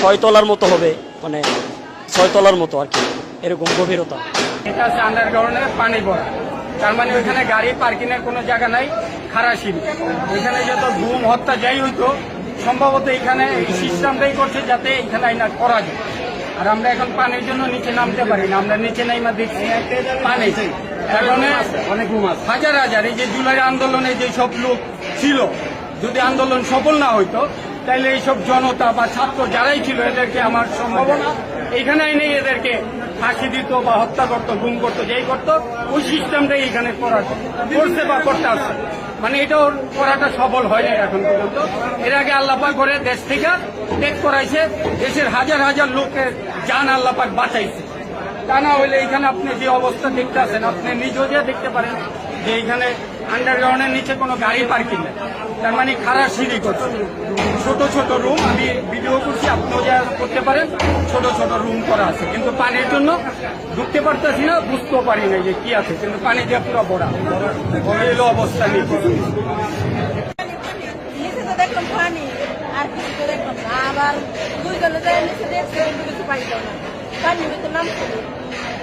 ছয় তলার মতো হবে মানে ছয় তলার মতো আর কি এরকম গভীরতা। এটা হচ্ছে আন্ডারগ্রাউন্ডে পানি ভরা। তার মানে ওইখানে গাড়ি পার্কিং এর কোনো জায়গা নাই খারাসিন এখানে যত ঘুম হত্যা যাই হইতো সম্ভবত এখানে এই সিস্টেমটাই করছে যাতে এখানে আইনা করা যায়। আর আমরা এখন পানির জন্য নিচে নামতে পারি না আমরা নিচে নাইমা দেখছি পানি। এখন অনেক ঘুম আছে। হাজার হাজার এই যে জুলাই আন্দোলনে যে সব লোক ছিল যদি আন্দোলন সফল না হইতো তাহলে এইসব জনতা বা ছাত্র যারাই ছিল এদেরকে আমার সম্ভাবনা এখানে এনে এদেরকে ফাঁসি দিত বা হত্যা করতো, গুম করতো, যেই করতো, ওই সিস্টেমটাই এখানে করা করছে বা করতে আসছে। মানে এটা ওর করাটা সফল হয়নি এখন পর্যন্ত। এর আগে আল্লাপাক করে দেশ থেকে টেক করাইছে, দেশের হাজার হাজার লোকের জান আল্লাপাক বাঁচাইছে। তা না হইলে এখানে আপনি যে অবস্থা দেখতে আছেন, আপনি নিজেও যে দেখতে পারেন যে এখানে আন্ডারগ্রাউন্ডের নিচে কোনো গাড়ি পার্কিং নেই। তার মানে খারাপ সিঁড়ি করছে। ছোট ছোট রুম আমি ভিডিও করছি আপনিও যা করতে পারেন। ছোট ছোট রুম করা আছে। কিন্তু পানির জন্য ঢুকতে পারতেছি না বুঝতেও পারি না যে কি আছে। কিন্তু পানি দিয়ে পুরো ভরা। এলো অবস্থা নিয়ে নিচে তো দেখলাম পানি আর কিছু তো দেখলাম না। আবার দুইজনে যায় নিচে দেখছে কিছু পাইলাম না। পানি ভিতরে নাম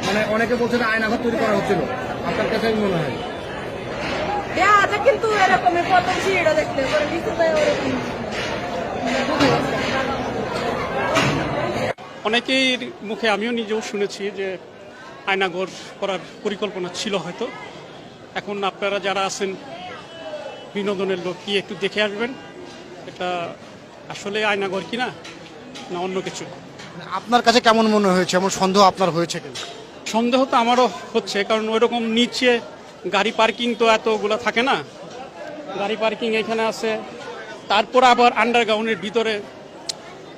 মানে অনেকে বলছে আয়নাঘর তৈরি করা হচ্ছিল। আপনার কাছে মনে হয়? কিন্তু পরে নিচে ওরকম। ঢুকে অনেকের মুখে আমিও নিজেও শুনেছি যে আয়নাঘর করার পরিকল্পনা ছিল হয়তো। এখন আপনারা যারা আছেন বিনোদনের লোক কি একটু দেখে আসবেন। এটা আসলে আয়নাঘর কি না না অন্য কিছু? আপনার কাছে কেমন মনে হয়েছে? এমন সন্দেহ আপনার হয়েছে কেন? সন্দেহ তো আমারও হচ্ছে কারণ ওইরকম নিচে গাড়ি পার্কিং তো এতগুলো থাকে না। গাড়ি পার্কিং এখানে আছে। তারপর আবার আন্ডারগ্রাউন্ডের ভিতরে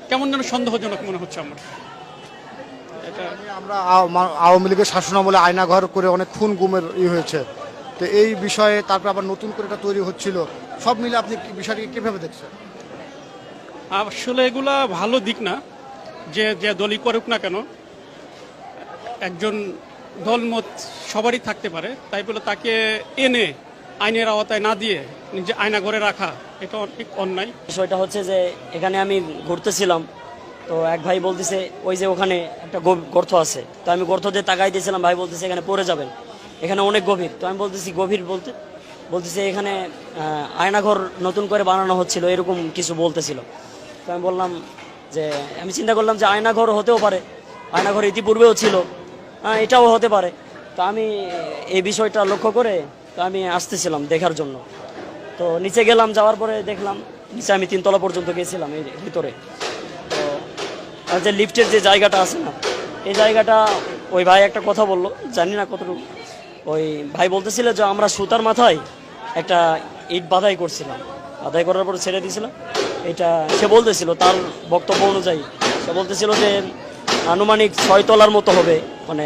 কেমন যেন সন্দেহজনক মনে হচ্ছে আমার। এটা আমরা আওয়ামী লীগের শাসনামলে আয়নাঘর করে অনেক খুন গুমের ই হয়েছে। তো এই বিষয়ে তারপর আবার নতুন করে এটা তৈরি হচ্ছিল। সব মিলে আপনি বিষয়টিকে কীভাবে দেখছেন? আসলে এগুলা ভালো দিক না। যে যে দলই করুক না কেন একজন দলমত সবারই থাকতে পারে, তাই বলে তাকে এনে আইনের আওতায় না দিয়ে নিজে আয়না ঘরে রাখা, এটা অনেক অন্যায়। বিষয়টা হচ্ছে যে এখানে আমি ঘুরতেছিলাম, তো এক ভাই বলতেছে, ওই যে ওখানে একটা গর্ত আছে। তো আমি গর্ত দিয়ে তাকাই দিয়েছিলাম, ভাই বলতেছে, এখানে পড়ে যাবেন। এখানে অনেক গভীর, তো আমি বলতেছি, গভীর বলতে বলতেছে, এখানে আয়নাঘর নতুন করে বানানো হচ্ছিল, এরকম কিছু বলতেছিল। তো আমি বললাম যে, আমি চিন্তা করলাম যে আয়নাঘর হতেও পারে, আয়নাঘর ইতিপূর্বেও ছিল এটাও হতে পারে। তো আমি এই বিষয়টা লক্ষ্য করে তো আমি আসতেছিলাম দেখার জন্য। তো নিচে গেলাম, যাওয়ার পরে দেখলাম নিচে আমি তিনতলা পর্যন্ত গেছিলাম এই ভিতরে। তো যে লিফটের যে জায়গাটা আছে না, এই জায়গাটা ওই ভাই একটা কথা বলল, জানি না কতটুকু। ওই ভাই বলতেছিল যে আমরা সুতার মাথায় একটা ইট বাধাই করছিলাম। বাধাই করার পরে ছেড়ে দিয়েছিলাম এটা সে বলতেছিল, তার বক্তব্য অনুযায়ী। সে বলতেছিল যে আনুমানিক ছয় তলার মতো হবে। মানে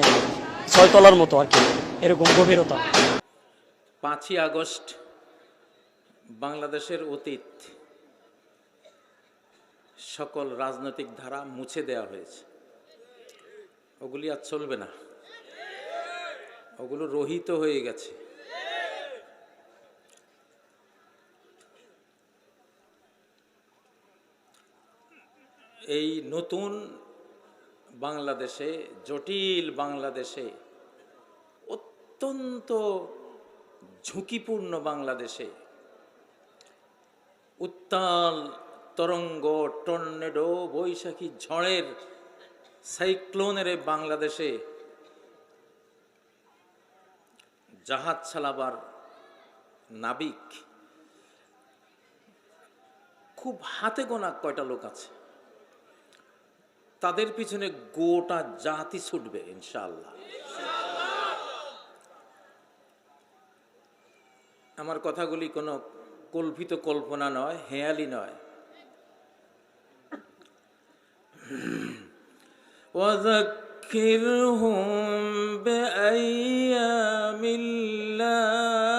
ছয় তলার মতো আর কি, এরকম গভীরতা। পাঁচই আগস্ট বাংলাদেশের অতীত, সকল রাজনৈতিক ধারা মুছে দেওয়া হয়েছে। ওগুলি আর চলবে না। ওগুলো রহিত হয়ে গেছে। এই নতুন বাংলাদেশে, জটিল বাংলাদেশে, অত্যন্ত ঝুঁকিপূর্ণ বাংলাদেশে, উত্তাল তরঙ্গ, টর্নেডো, বৈশাখী ঝড়ের, সাইক্লোনের বাংলাদেশে জাহাজ চালাবার নাবিক। খুব হাতে গোনা কয়টা লোক আছে। তাদের পিছনে গোটা জাতি ছুটবে ইনশাআল্লাহ আমার কথাগুলি কোনো কল্পিত কল্পনা নয় হেয়ালি নয় وذكرهم بأيام الله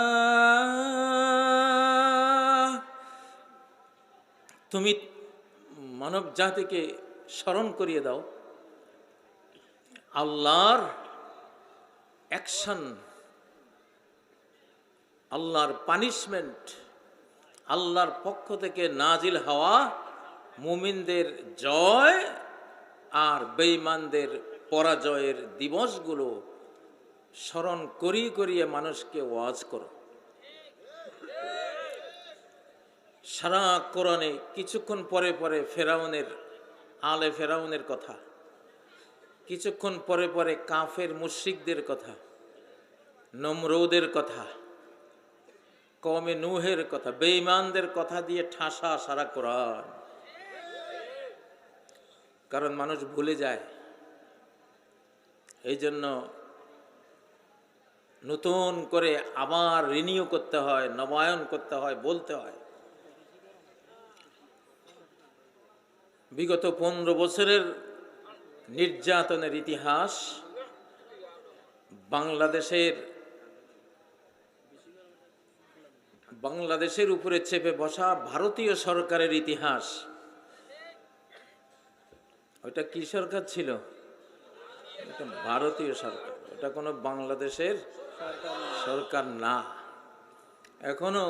তুমি মানব জাতিকে স্মরণ করিয়ে দাও। আল্লাহর অ্যাকশন আল্লাহর পানিশমেন্ট আল্লাহর পক্ষ থেকে নাজিল হওয়া মুমিনদের জয় আর বেঈমানদের পরাজয়ের দিবসগুলো স্মরণ করিয়ে করিয়ে মানুষকে ওয়াজ করো। সারা কোরআনে কিছুক্ষণ পরে পরে ফেরাউনের আলে ফেরাউনের কথা। কিছুক্ষণ পরে পরে কাফের মুশরিকদের কথা, নমরৌদের কথা কমে নুহের কথা, বেঈমানদের কথা দিয়ে ঠাসা সারা কোরআন। কারণ মানুষ ভুলে যায়। এই জন্য নতুন করে আবার রিনিউ করতে হয়, নবায়ন করতে হয়, বলতে হয়। বিগত পনেরো বছরের নির্যাতনের ইতিহাস বাংলাদেশের বাংলাদেশের উপরে চেপে বসা ভারতীয় সরকারের ইতিহাস। ওটা কি সরকার ছিল? ভারতীয় সরকার। এটা কোনো বাংলাদেশের সরকার না। এখনও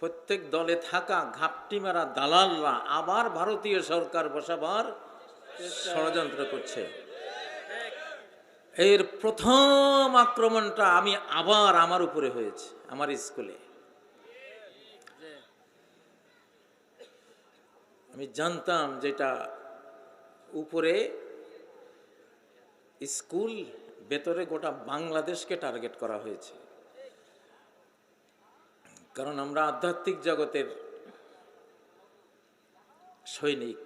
প্রত্যেক দলে থাকা ঘাপটি মারা দালালরা আবার ভারতীয় সরকার বসাবার ষড়যন্ত্র করছে। এর প্রথম আক্রমণটা আমি আবার আমার উপরে হয়েছে, আমার স্কুলে। আমি জানতাম যেটা উপরে স্কুল ভেতরে গোটা বাংলাদেশকে টার্গেট করা হয়েছে। কারণ আমরা আধ্যাত্মিক জগতের সৈনিক।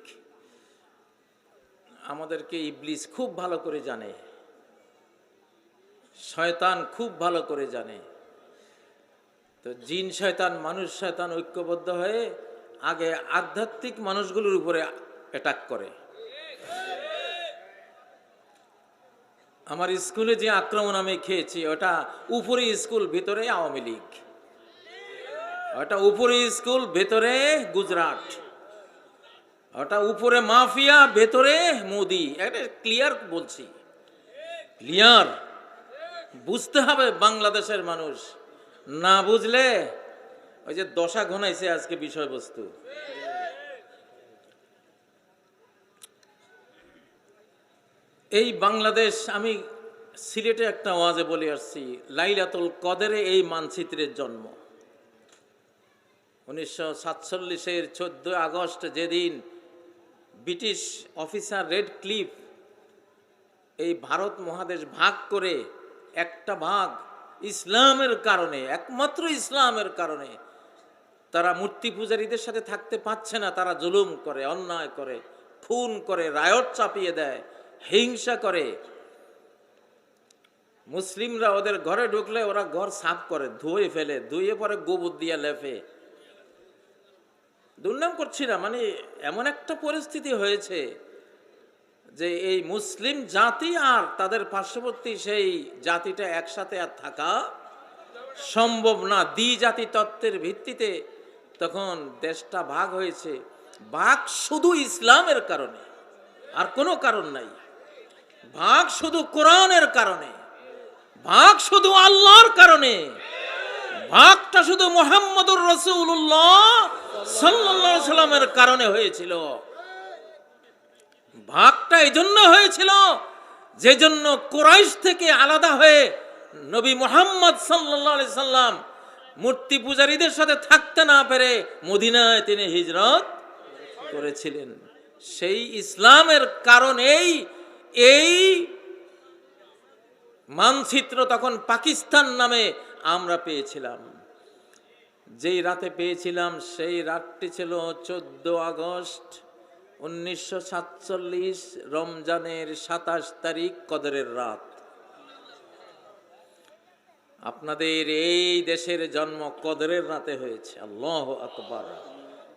আমাদেরকে ইবলিস খুব ভালো করে জানে। শয়তান খুব ভালো করে জানে। তো জিন শয়তান, মানুষ শয়তান ঐক্যবদ্ধ হয়ে আগে আধ্যাত্মিক মানুষগুলোর উপরে অ্যাটাক করে। আমার স্কুলে যে আক্রমণ আমি খেয়েছি, ওটা উপরে স্কুল ভিতরে আওয়ামী লীগ। ওটা উপরে স্কুল, ভেতরে গুজরাট। ওটা উপরে মাফিয়া, ভেতরে মোদি। এটা ক্লিয়ার বলছি। ক্লিয়ার বুঝতে হবে বাংলাদেশের মানুষ। না বুঝলে ওই যে দশা ঘনাইছে আজকে বিষয়বস্তু। এই বাংলাদেশ, আমি সিলেটে একটা ওয়াজে বলে আসছি, লাইলাতুল কদরে এই মানচিত্রের জন্ম। উনিশশো সাতচল্লিশের চোদ্দই আগস্ট যেদিন ব্রিটিশ অফিসার রেড ক্লিফ এই ভারত মহাদেশ ভাগ করে একটা ভাগ ইসলামের কারণে, একমাত্র ইসলামের কারণে তারা মূর্তি পূজারীদের সাথে থাকতে পারছে না, তারা জুলুম করে, অন্যায় করে, খুন করে রায়ট চাপিয়ে দেয়, হিংসা করে। মুসলিমরা ওদের ঘরে ঢুকলে ওরা ঘর সাফ করে, ধুয়ে ফেলে, ধুয়ে পরে গোবর দিয়ে লেফে দুর্নাম করছি না মানে এমন একটা পরিস্থিতি হয়েছে যে এই মুসলিম জাতি আর তাদের পার্শ্ববর্তী সেই জাতিটা একসাথে আর থাকা সম্ভব না। দ্বি জাতি তত্ত্বের ভিত্তিতে তখন দেশটা ভাগ হয়েছে। ভাগ শুধু ইসলামের কারণে, আর কোনো কারণ নাই। ভাগ শুধু কোরআনের কারণে, ভাগ শুধু আল্লাহর কারণে, ভাগটা শুধু মোহাম্মদুর রসুল্লাহ সাল্লাহ সাল্লামের কারণে হয়েছিল। ভাগটা এই জন্য হয়েছিল যে জন্য কোরাইশ থেকে আলাদা হয়ে নবী মোহাম্মদ সাল্লাহ সাল্লাম মূর্তি পূজারীদের সাথে থাকতে না পেরে মদিনায় তিনি হিজরত করেছিলেন। সেই ইসলামের কারণেই এই মানচিত্র তখন পাকিস্তান নামে আমরা পেয়েছিলাম। যেই রাতে পেয়েছিলাম সেই রাতটি ছিল চোদ্দ আগস্ট উনিশশো সাতচল্লিশ রমজানের সাতাশ তারিখ কদরের রাত। আপনাদের এই দেশের জন্ম কদরের রাতে হয়েছে। আল্লাহ আকবার।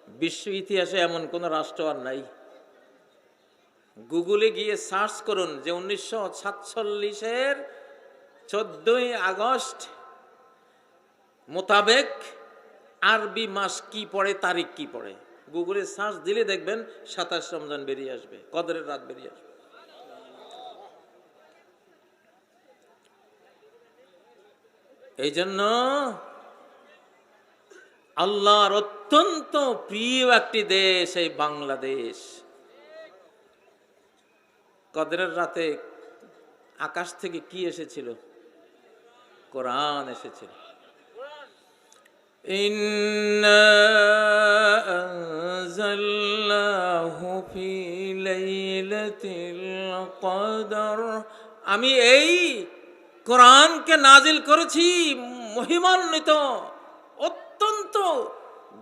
বিশ্ব ইতিহাসে এমন কোন রাষ্ট্র আর নাই। গুগলে গিয়ে সার্চ করুন যে উনিশশো সাতচল্লিশের চোদ্দই আগস্ট মোতাবেক আরবি মাস কি পড়ে, তারিখ কি পড়ে? গুগলে সার্চ দিলে দেখবেন সাতাশ রমজান বেরিয়ে আসবে, কদরের রাত বেরিয়ে আসবে। এই জন্য আল্লাহর অত্যন্ত প্রিয় একটি দেশ, এই বাংলাদেশ। কদরের রাতে আকাশ থেকে কি এসেছিল? কোরআন এসেছিল। إنا أنزلناه في ليلة القدر আমি এই কোরআনকে নাজিল করেছি মহিমান্বিত অত্যন্ত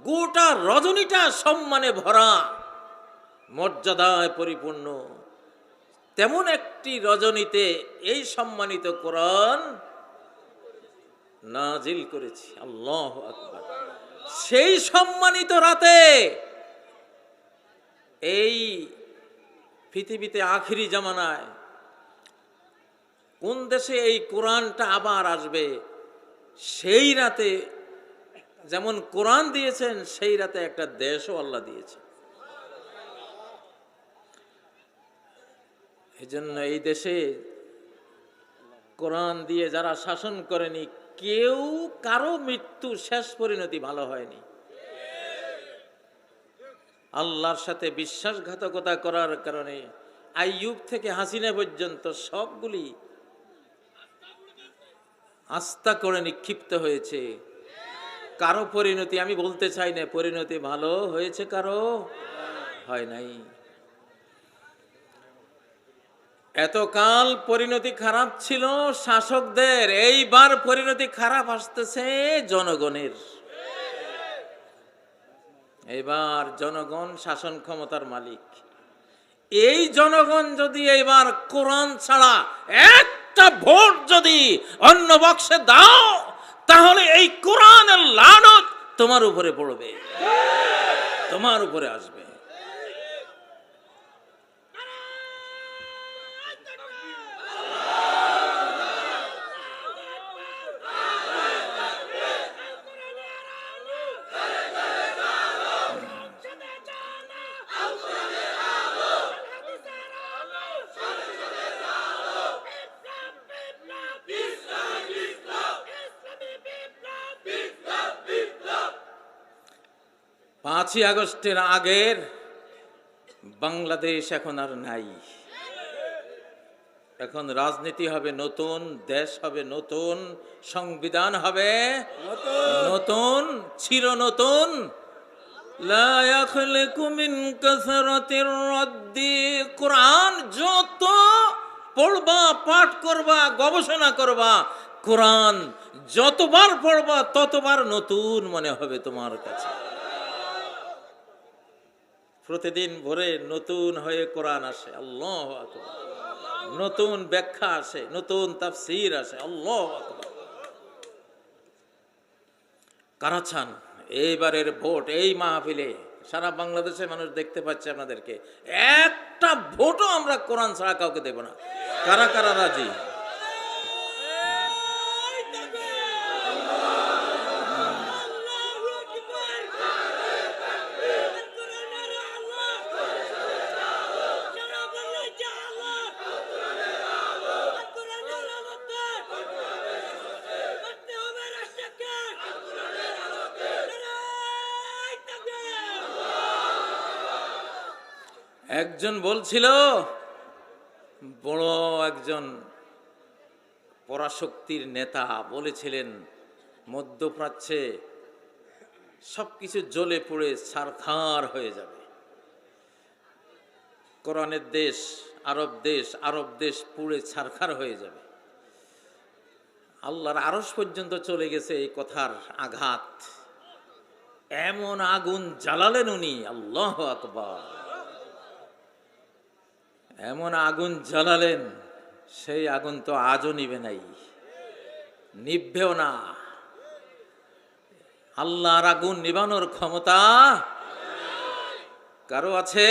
গোটা রজনীটা সম্মানে ভরা মর্যাদায় পরিপূর্ণ তেমন একটি রজনীতে এই সম্মানিত কোরআন নাজিল করেছি। আল্লাহ আকবার। সেই সম্মানিত রাতে এই পৃথিবীতে আখিরি জামানায় কোন দেশে এই কোরআনটা আবার আসবে, সেই রাতে যেমন কোরআন দিয়েছেন, সেই রাতে একটা দেশও আল্লাহ দিয়েছে। এই জন্য এই দেশে কোরআন দিয়ে যারা শাসন করেনি কেউ কারও মৃত্যু শেষ পরিণতি ভালো হয়নি। আল্লাহর সাথে বিশ্বাসঘাতকতা করার কারণে আইয়ুব থেকে হাসিনা পর্যন্ত সবগুলি আস্থা করে নিক্ষিপ্ত হয়েছে। কারও পরিণতি আমি বলতে চাই না, পরিণতি ভালো হয়েছে, কারও হয় নাই। এতকাল পরিণতি খারাপ ছিল শাসকদের, এইবার পরিণতি খারাপ আসতেছে জনগণের। এবার জনগণ শাসন ক্ষমতার মালিক। এই জনগণ যদি এবার কোরআন ছাড়া একটা ভোট যদি অন্য বক্সে দাও, তাহলে এই কোরআনের লানত তোমার উপরে পড়বে। তোমার উপরে আসবে। পাঁচই আগস্টের আগের বাংলাদেশ এখন আর নাই। এখন রাজনীতি হবে নতুন, দেশ হবে নতুন, সংবিধান হবে নতুন চির নতুন। কোরআন যত পড়বা, পাঠ করবা, গবেষণা করবা, কোরআন যতবার পড়বা, ততবার নতুন মনে হবে তোমার কাছে। প্রতিদিন ভোরে নতুন হয়ে কোরআন আসে, আল্লাহ নতুন ব্যাখ্যা আসে, নতুন তাফসির আসে, আল্লাহ কারা চান? এইবারের ভোট, এই মাহফিলে সারা বাংলাদেশের মানুষ দেখতে পাচ্ছে আপনাদেরকে। একটা ভোটও আমরা কোরআন ছাড়া কাউকে দেব না। কারা কারা রাজি? একজন বলছিল, বড় একজন পরাশক্তির নেতা বলেছিলেন, মধ্যপ্রাচ্যে সবকিছু জ্বলে পড়ে সারখার হয়ে যাবে। কোরআনের দেশ, আরব দেশ আরব দেশ পুড়ে ছারখার হয়ে যাবে। আল্লাহর আরস পর্যন্ত চলে গেছে এই কথার আঘাত। এমন আগুন জ্বালালেন উনি, আল্লাহ আকবার। এমন আগুন জ্বালালেন, সেই আগুন তো আজও নিবে নাই। নিভবেও না। আল্লাহর আগুন নিবানোর ক্ষমতা কারও আছে?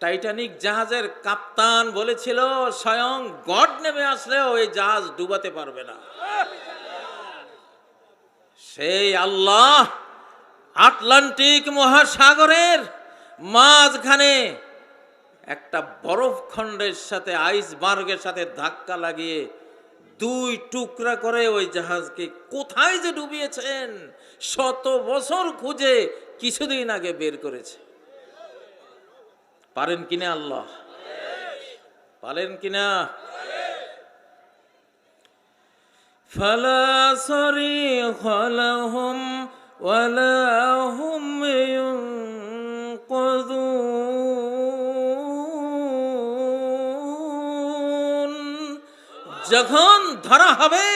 টাইটানিক জাহাজের কাপ্তান বলেছিল, স্বয়ং গড নেমে আসলেও এই জাহাজ ডুবাতে পারবে না। সেই আল্লাহ আটলান্টিক মহাসাগরের মাঝখানে একটা বরফ খণ্ডের সাথে আইসবার্গের সাথে ধাক্কা লাগিয়ে দুই টুকরা করে ওই জাহাজকে কোথায় যে ডুবিয়েছেন শত বছর খুঁজে কিছুদিন আগে বের করেছে পারেন কিনা আল্লাহ পারেন কিনা فلا صريخ لهم ولا هم ينقذون যখন ধরা হবে,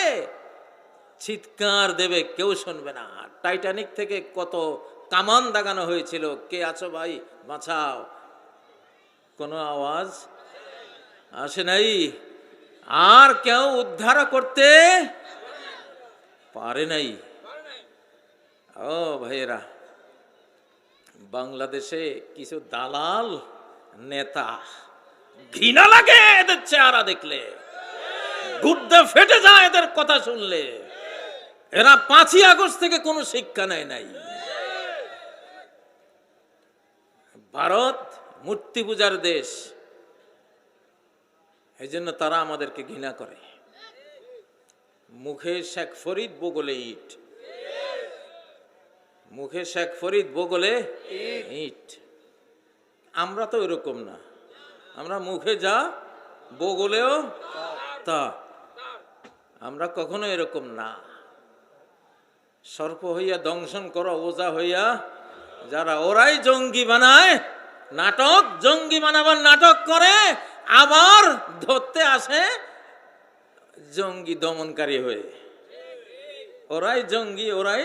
চিৎকার দেবে, কেউ শুনবে না। টাইটানিক থেকে কত কামান দাগানো হয়েছিল, কে আছো ভাই? বাঁচাও। কোনো আওয়াজ আসে নাই। আর কেউ উদ্ধার করতে পারে নাই। ও ভাইয়েরা, বাংলাদেশে কিছু দালাল নেতা ঘৃণা লাগে এদের চেহারা দেখলে। গুদ্দা ফেটে যায় এদের কথা শুনলে। এরা পাঁচই আগস্ট থেকে কোনো শিক্ষা নেয় নাই। ভারত মূর্তি পূজার দেশ। এই জন্য তারা আমাদেরকে ঘৃণা করে। মুখে শেখ ফরিদ, বগলে ইট। মুখে শেখ ফরিদ, বগলে ইট। আমরা তো এরকম না। আমরা মুখে যা, বগলেও তা আমরা কখনো এরকম না। সর্প হইয়া দংশন করো ওজা হইয়া যারা ওরাই জঙ্গি বানায়, নাটক, জঙ্গি বানাবার নাটক করে, আবার ধরতে আসে জঙ্গি দমনকারী হয়ে। ওরাই জঙ্গি ওরাই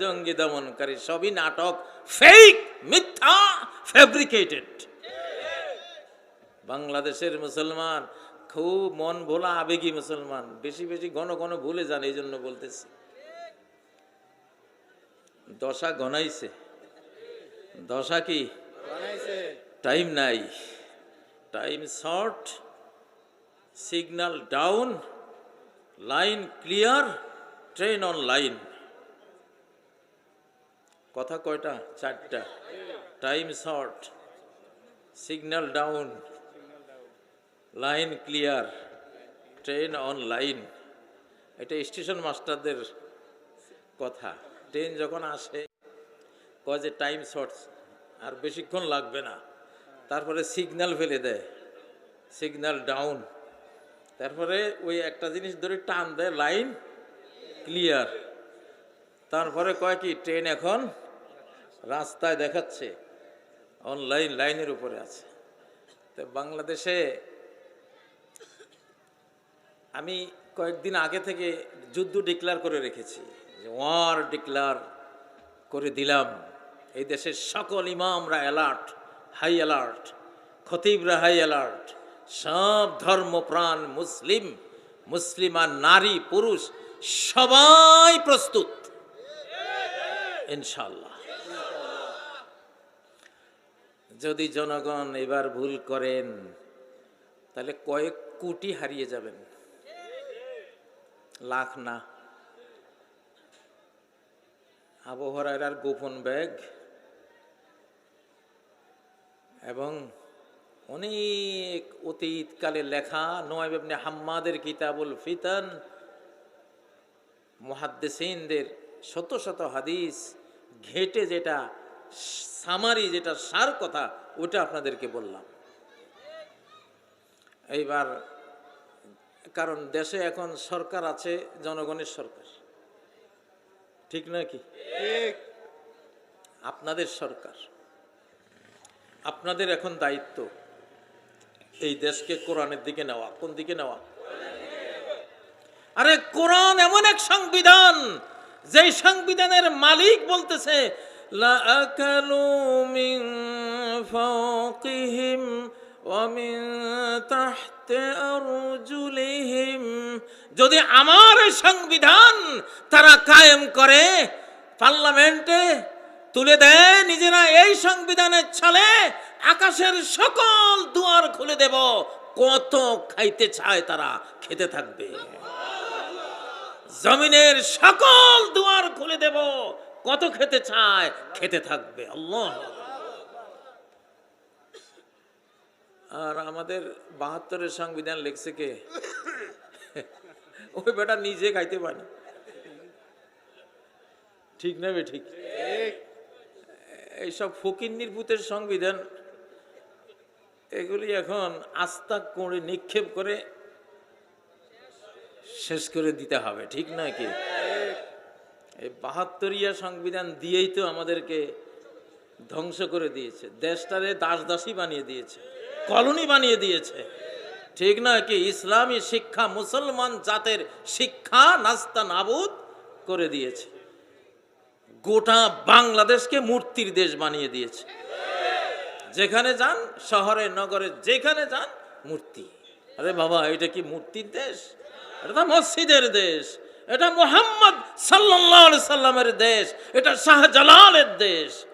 জঙ্গি দমনকারী। সবই নাটক ফেক মিথ্যা ফেব্রিকেটেড বাংলাদেশের মুসলমান খুব মন ভোলা আবেগী মুসলমান। বেশি বেশি ঘন ঘন ভুলে যান এই জন্য বলতেছি। দশা গনাইছে। দশা কি? টাইম নাই। Time short signal down line clear train on line কথা কয়টা? চারটা। Time short signal down. Line clear, train on line. এটা স্টেশন মাস্টারদের কথা। ট্রেন যখন আসে, কয় যে টাইম শর্টস আর বেশিক্ষণ লাগবে না। তারপরে সিগন্যাল ফেলে দেয় সিগন্যাল ডাউন তারপরে ওই একটা জিনিস ধরে টান দেয়, লাইন ক্লিয়ার। তারপরে কয় কি, ট্রেন এখন রাস্তায় দেখাচ্ছে, অনলাইন, লাইনের উপরে আছে। তো বাংলাদেশে আমি কয়েকদিন আগে থেকে যুদ্ধ ডিক্লার করে রেখেছি, যে ওয়ার ডিক্লার করে দিলাম। এই দেশের সকল ইমামরা অ্যালার্ট, হাই অ্যালার্ট, খতিবরা হাই অ্যালার্ট, সব ধর্মপ্রাণ মুসলিম মুসলিম আর নারী, পুরুষ, সবাই প্রস্তুত। ইনশাল্লাহ যদি জনগণ এবার ভুল করেন, তাহলে কয়েক কোটি হারিয়ে যাবেন। লাখ না। আবহাওয়ার গোপন ব্যাগ। এবং অনেক অতীতকালে লেখা ইবনে হাম্মাদের কিতাবুল ফিতান। মুহাদ্দিসিনদের শত শত হাদিস, ঘেটে যেটা, সামারি যেটা, সার কথা, ওটা আপনাদেরকে বললাম। এইবার কারণ দেশে এখন সরকার আছে জনগণের সরকার। ঠিক নয় কি? আপনাদের সরকার। আপনাদের এখন দায়িত্ব এই দেশকে কোরআনের দিকে নেওয়া। কোন দিকে নেওয়া? আরে কোরআন এমন এক সংবিধান যেই সংবিধানের মালিক বলতেছে লা যদি আমার সংবিধান তারা কায়েম করে, পার্লামেন্টে তুলে দেয়, নিজেরা এই সংবিধানের ছলে আকাশের সকল দুয়ার খুলে দেব, কত খাইতে চায় তারা, খেতে থাকবে। জমিনের সকল দুয়ার খুলে দেব, কত খেতে চায়, খেতে থাকবে। আল্লাহ আর আমাদের বাহাত্তরের সংবিধান লিখছে কে? ওই বেটা নিজে খাইতে পারে ঠিক না বে ঠিক? এইসব ফকিন্নির ভূতের সংবিধান, এগুলি এখন আস্থা করে নিক্ষেপ করে শেষ করে দিতে হবে, ঠিক না কি? এই বাহাত্তরিয়া সংবিধান দিয়েই তো আমাদেরকে ধ্বংস করে দিয়েছে। দেশটারে দাস দাসী বানিয়ে দিয়েছে। কলোনি বানিয়ে দিয়েছে। ঠিক না কি? ইসলামী শিক্ষা মুসলমান জাতের শিক্ষা নাস্তা নাবুদ করে দিয়েছে। গোটা বাংলাদেশকে মূর্তির দেশ বানিয়ে দিয়েছে। যেখানে যান, শহরে, নগরে, যেখানে যান, মূর্তি। আরে বাবা, এটা কি মূর্তির দেশ? এটা মসজিদের দেশ। এটা মোহাম্মদ আলাইহি সাল্লামের দেশ। এটা শাহজালালের দেশ।